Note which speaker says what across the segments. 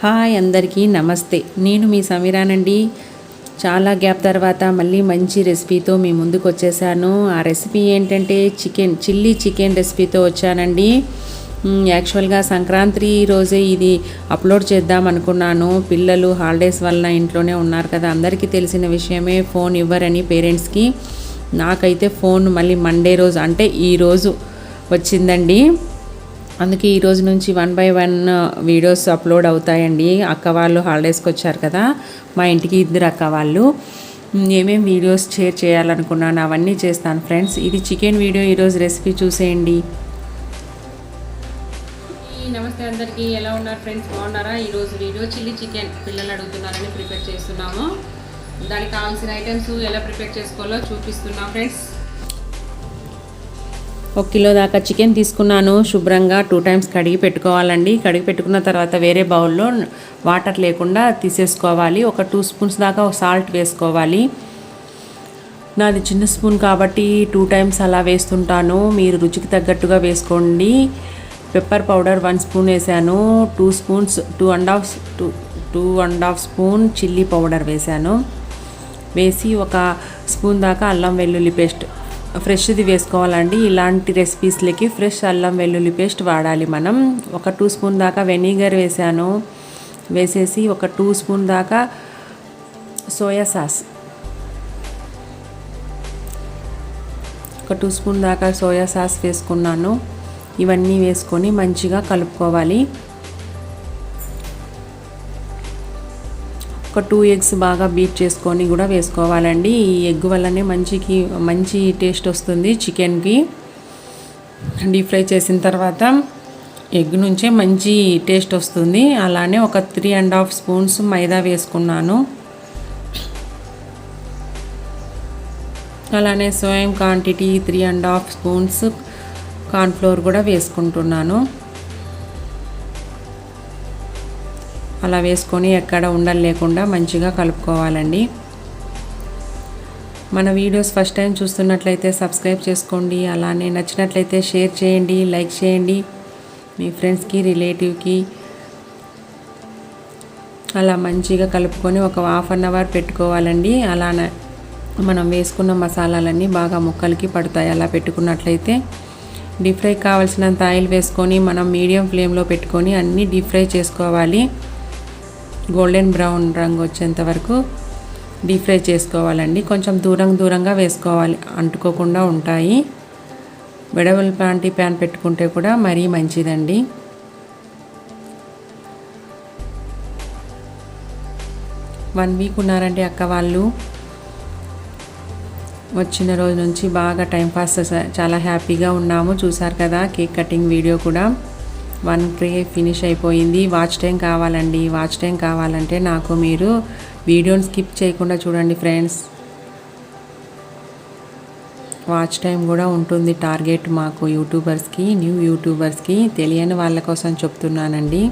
Speaker 1: Hi అందరికీ నమస్తే. నేను మీ సమీరానండి. చాలా గ్యాప్ తర్వాత మళ్ళీ మంచి రెసిపీతో మీ ముందుకు వచ్చేసాను ఆ రెసిపీ ఏంటంటే చికెన్ చిల్లీ చికెన్ రెసిపీతో వచ్చానండి. యాక్చువల్గా సంక్రాంతి రోజే ఇది అప్లోడ్ చేద్దాం అనుకున్నాను. పిల్లలు హాలిడేస్ వల్ల ఇంట్లోనే ఉన్నారు కదా. అందరికీ తెలిసిన విషయమే ఫోన్ ఇవ్వరని పేరెంట్స్కి. నాకైతే ఫోన్ మళ్ళీ మండే రోజు అంటే ఈరోజు వచ్చిందండి. అందుకే ఈరోజు నుంచి one by one videos upload అవుతాయండి. అక్క వాళ్ళు హాలిడేస్కి వచ్చారు కదా మా ఇంటికి ఇద్దరు అక్క వాళ్ళు. ఏమేమి వీడియోస్ షేర్ చేయాలనుకున్నాను అవన్నీ చేస్తాను ఫ్రెండ్స్. ఇది చికెన్ వీడియో ఈరోజు రెసిపీ చూసేయండి. నమస్తే అందరికీ ఎలా ఉన్నారు ఫ్రెండ్స్? బాగున్నారా? ఈరోజు వీడియో చిల్లీ చికెన్ పిల్లలు అడుగుతున్నారని ప్రిపేర్ చేస్తున్నాము. దానికి కావాల్సిన ఐటమ్స్ ఎలా ప్రిపేర్ చేసుకోవాలో చూపిస్తున్నాం ఫ్రెండ్స్. ఒక కిలో దాకా చికెన్ తీసుకున్నాను. శుభ్రంగా టూ టైమ్స్ కడిగి పెట్టుకోవాలండి. కడిగి పెట్టుకున్న తర్వాత వేరే బౌల్లో వాటర్ లేకుండా తీసేసుకోవాలి. ఒక టూ స్పూన్స్ దాకా సాల్ట్ వేసుకోవాలి. నాది చిన్న స్పూన్ కాబట్టి టూ టైమ్స్ అలా వేస్తుంటాను. మీరు రుచికి తగ్గట్టుగా వేసుకోండి. పెప్పర్ పౌడర్ వన్ స్పూన్ వేసాను. Two spoons two and half two two and half spoon chilli powder వేసాను. వేసి ఒక స్పూన్ దాకా అల్లం వెల్లుల్లి పేస్ట్ ఫ్రెష్ది వేసుకోవాలండి. ఇలాంటి రెసిపీస్లకి ఫ్రెష్ అల్లం వెల్లుల్లి పేస్ట్ వాడాలి మనం. ఒక టూ స్పూన్ దాకా వెనిగర్ వేసాను. వేసేసి ఒక టూ స్పూన్ దాకా సోయా సాస్. ఒక టూ స్పూన్ దాకా సోయా సాస్ వేసుకున్నాను. ఇవన్నీ వేసుకొని మంచిగా కలుపుకోవాలి. ఒక టూ ఎగ్స్ బాగా బీట్ చేసుకొని కూడా వేసుకోవాలండి. ఈ ఎగ్ వల్లనే మంచికి మంచి టేస్ట్ వస్తుంది చికెన్కి. డీప్ ఫ్రై చేసిన తర్వాత ఎగ్ నుంచే మంచి టేస్ట్ వస్తుంది. అలానే ఒక three and half spoons maida వేసుకున్నాను. అలానే Soyam quantity three and half spoons cornflour కూడా వేసుకుంటున్నాను. అలా వేసుకొని ఎక్కడ ఉండలు లేకుండా మంచిగా కలుపుకోవాలండి. మన వీడియోస్ ఫస్ట్ టైం చూస్తున్నట్లయితే సబ్స్క్రైబ్ చేసుకోండి అలానే నచ్చినట్లయితే షేర్ చేయండి లైక్ చేయండి. మీ ఫ్రెండ్స్కి రిలేటివ్కి అలా మంచిగా కలుపుకొని ఒక హాఫ్ అన్ అవర్ పెట్టుకోవాలండి. అలానే మనం వేసుకున్న మసాలాలన్నీ బాగా ముక్కలకి పడతాయి. అలా పెట్టుకున్నట్లయితే డీప్ ఫ్రై కావాల్సినంత ఆయిల్ వేసుకొని మనం మీడియం ఫ్లేమ్లో పెట్టుకొని అన్నీ డీప్ ఫ్రై చేసుకోవాలి. గోల్డెన్ బ్రౌన్ రంగు వచ్చేంత వరకు డీప్ ఫ్రై చేసుకోవాలండి. కొంచెం దూరం దూరంగా వేసుకోవాలి. అంటుకోకుండా ఉంటాయి. వెడవల్ ప్యాంటీ ప్యాన్ పెట్టుకుంటే కూడా మరీ మంచిదండి. వన్ వీక్ ఉన్నారండి అక్క వాళ్ళు వచ్చిన రోజు నుంచి బాగా టైంపాస్ చాలా హ్యాపీగా ఉన్నాము. చూసారు కదా కేక్ కటింగ్ వీడియో కూడా. వన్ ప్రే ఫినిష్ అయిపోయింది. వాచ్ టైం కావాలండి. వాచ్ టైం కావాలంటే నాకు మీరు వీడియోని స్కిప్ చేయకుండా చూడండి ఫ్రెండ్స్. వాచ్ టైం కూడా ఉంటుంది టార్గెట్ మాకు యూట్యూబర్స్కి న్యూ యూట్యూబర్స్కి తెలియని వాళ్ళ కోసం చెప్తున్నానండి.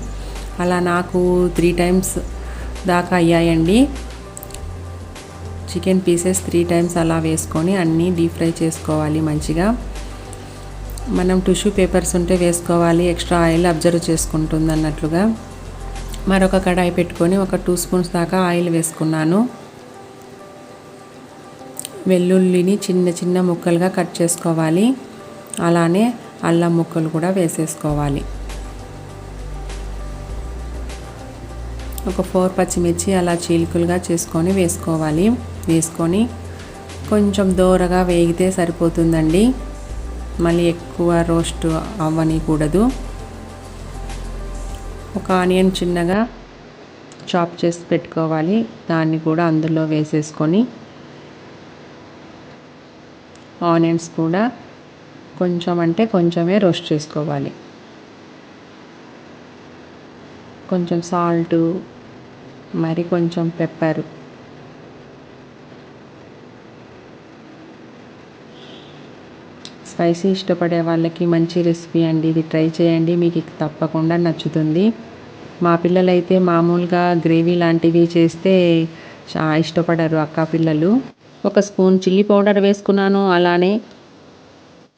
Speaker 1: అలా నాకు త్రీ టైమ్స్ దాకా అయ్యాయండి. చికెన్ పీసెస్ త్రీ టైమ్స్ అలా వేసుకొని అన్నీ డీప్ ఫ్రై చేసుకోవాలి మంచిగా. మనం టిష్యూ పేపర్స్ ఉంటే వేసుకోవాలి ఎక్స్ట్రా ఆయిల్ అబ్జర్వ్ చేసుకుంటుంది అన్నట్లుగా. మరొక కడాయి పెట్టుకొని ఒక టూ స్పూన్స్ దాకా ఆయిల్ వేసుకున్నాను. వెల్లుల్లిని చిన్న చిన్న ముక్కలుగా కట్ చేసుకోవాలి. అలానే అల్లం ముక్కలు కూడా వేసేసుకోవాలి. ఒక ఫోర్ పచ్చిమిర్చి అలా చీలికలుగా చేసుకొని వేసుకోవాలి. వేసుకొని కొంచెం దోరగా వేగితే సరిపోతుందండి. మళ్ళీ ఎక్కువ రోస్ట్ అవ్వనీకూడదు. ఒక ఆనియన్ చిన్నగా చాప్ చేసి పెట్టుకోవాలి. దాన్ని కూడా అందులో వేసేసుకొని ఆనియన్స్ కూడా కొంచెం అంటే కొంచెమే రోస్ట్ చేసుకోవాలి. కొంచెం సాల్టు మరి కొంచెం పెప్పరు స్పైసీ ఇష్టపడే వాళ్ళకి మంచి రెసిపీ అండి. ఇది ట్రై చేయండి. మీకు తప్పకుండా నచ్చుతుంది. మా పిల్లలైతే మామూలుగా గ్రేవీ లాంటివి చేస్తే చా ఇష్టపడరు అక్క పిల్లలు. ఒక స్పూన్ చిల్లీ పౌడర్ వేసుకున్నాను. అలానే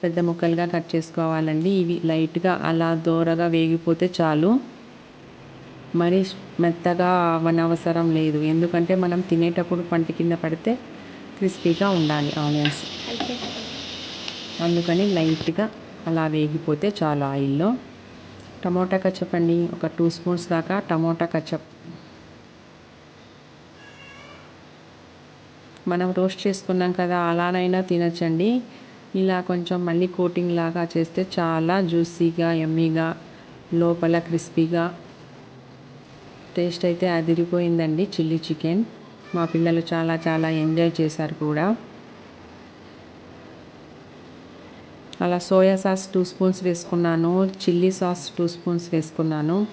Speaker 1: పెద్ద ముక్కలుగా కట్ చేసుకోవాలండి. ఇవి లైట్గా అలా దోరగా వేగిపోతే చాలు. మరి మెత్తగా అవనవసరం లేదు. ఎందుకంటే మనం తినేటప్పుడు పంట కింద పడితే క్రిస్పీగా ఉండాలి ఆనియన్స్. అందుకని లైట్గా అలా వేగిపోతే చాలు ఆయిల్లో. టమోటా కచ్చప్ అండి. ఒక టూ స్పూన్స్ దాకా టమోటా కచ్చప్. మనం రోస్ట్ చేసుకున్నాం కదా అలానైనా తినచ్చండి. ఇలా కొంచెం మళ్ళీ కోటింగ్ లాగా చేస్తే చాలా జ్యూసీగా ఎమ్మీగా లోపల క్రిస్పీగా టేస్ట్ అయితే అదిరిపోయిందండి చిల్లీ చికెన్. మా పిల్లలు చాలా చాలా ఎంజాయ్ చేశారు కూడా. అలా సోయా సాస్ టూ స్పూన్స్ వేసుకున్నాను చిల్లీ సాస్ టూ స్పూన్స్ వేసుకున్నాను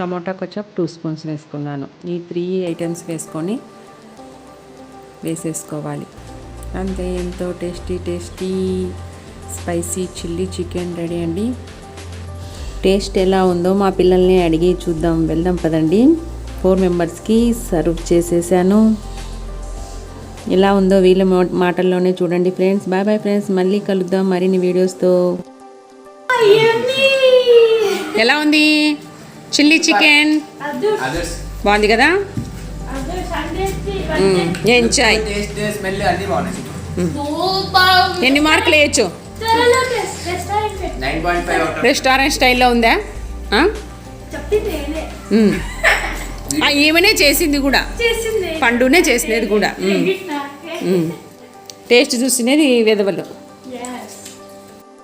Speaker 1: టమోటా కొచ్చప్ టూ స్పూన్స్ వేసుకున్నాను. ఈ త్రీ ఐటమ్స్ వేసుకొని వేసేసుకోవాలి. అంతే ఎంతో tasty tasty spicy chilli chicken ready అండి. టేస్ట్ ఎలా ఉందో మా పిల్లల్ని అడిగి చూద్దాం. వెళ్దాం పదండి. ఫోర్ మెంబర్స్కి సర్వ్ చేసేసాను. ఎలా ఉందో వీళ్ళ మాటల్లోనే చూడండి ఫ్రెండ్స్. Bye bye friends. మళ్ళీ కలుద్దాం మరిన్ని వీడియోస్తో. ఎలా ఉంది? Chilli chicken.
Speaker 2: బాగుంది కదా? ఎంచాయ్ ఎన్ని మార్కులు వేయచ్చు? రెస్టారెంట్ స్టైల్లో ఉందా? ఈమెనే చేసింది కూడా. పండునే చేసినది కూడా. టేస్ట్ చూసినది వెదవలు.